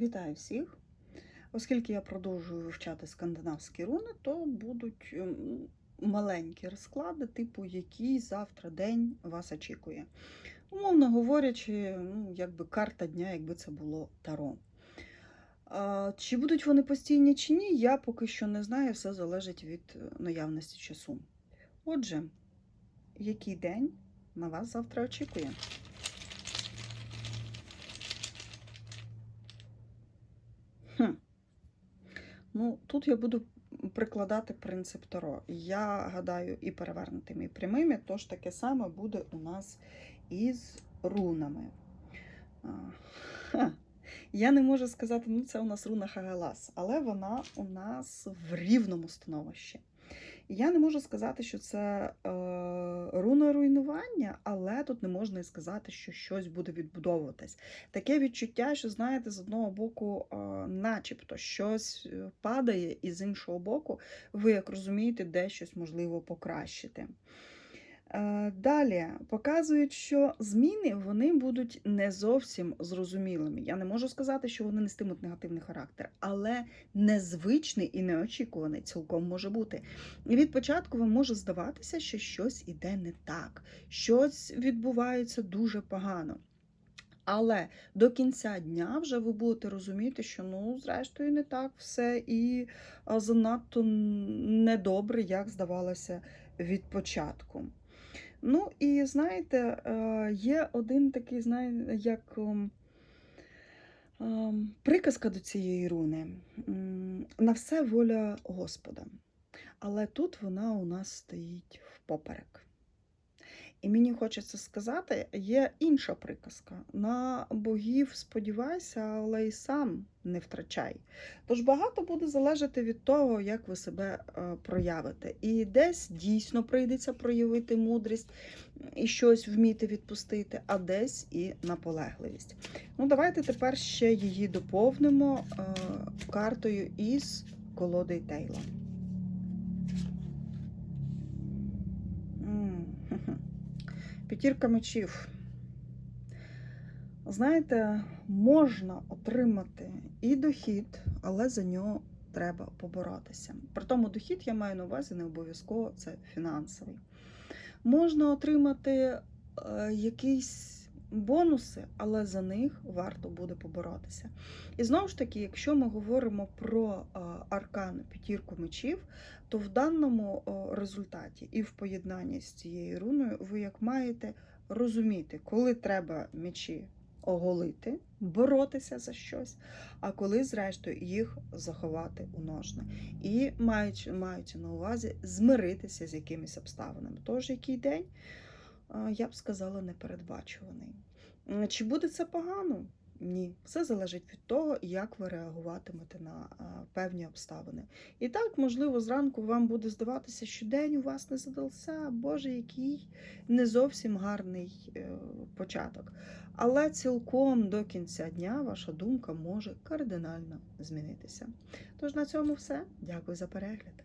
Вітаю всіх! Оскільки я продовжую вивчати скандинавські руни, то будуть ем, маленькі розклади, типу, який завтра день вас очікує. Умовно говорячи, ну, якби карта дня, якби це було таро. Чи будуть вони постійні чи ні, я поки що не знаю, все залежить від е, наявності часу. Отже, який день на вас завтра очікує? Ну, тут я буду прикладати принцип Таро. Я гадаю, і перевернутими, і прямими, тож таке саме буде у нас із рунами. Ха. Я не можу сказати, ну це у нас руна Хагалас, але вона у нас в рівному становищі. Я не можу сказати, що це е, руна руйнування, але тут не можна і сказати, що щось буде відбудовуватись. Таке відчуття, що, знаєте, з одного боку, начебто щось е, падає, і з іншого боку, ви, як розумієте, де щось можливо покращити. Е, Далі показують, що зміни вони будуть не зовсім зрозумілими. Я не можу сказати, що вони нестимуть негативний характер, але незвичний і неочікуваний цілком може бути. І від початку вам може здаватися, що щось іде не так, щось відбувається дуже погано. Але до кінця дня вже ви будете розуміти, що ну, зрештою, не так все і занадто недобре, як здавалося від початку. Ну, і знаєте, е, є один такий, знаєте, як ем, ем, приказка до цієї руни. На все воля Господа. Але тут вона у нас стоїть впоперек. І мені хочеться сказати, є інша приказка. На богів сподівайся, але й сам не втрачай. Тож багато буде залежати від того, як ви себе е, проявите. І десь дійсно прийдеться проявити мудрість і щось вміти відпустити, а десь і наполегливість. Ну, давайте тепер ще її доповнимо е, картою із колоди Тейла. П'ятірка мечів. Знаєте, можна отримати і дохід, але за нього треба поборотися. При тому дохід я маю на увазі не обов'язково це фінансовий. Можна отримати е, якісь бонуси, але за них варто буде поборотися. І знову ж таки, якщо ми говоримо про аркан п'ятірку мечів, то в даному результаті і в поєднанні з цією руною ви як маєте розуміти, коли треба мечі оголити, боротися за щось, а коли, зрештою, їх заховати у ножни. І маючи, маючи на увазі змиритися з якимись обставинами. Тож, який день, я б сказала, непередбачуваний. Чи буде це погано? Ні, все залежить від того, як ви реагуватимете на певні обставини. І так, можливо, зранку вам буде здаватися, що день у вас не задався, Боже, який не зовсім гарний е, початок. Але цілком до кінця дня ваша думка може кардинально змінитися. Тож на цьому все. Дякую за перегляд.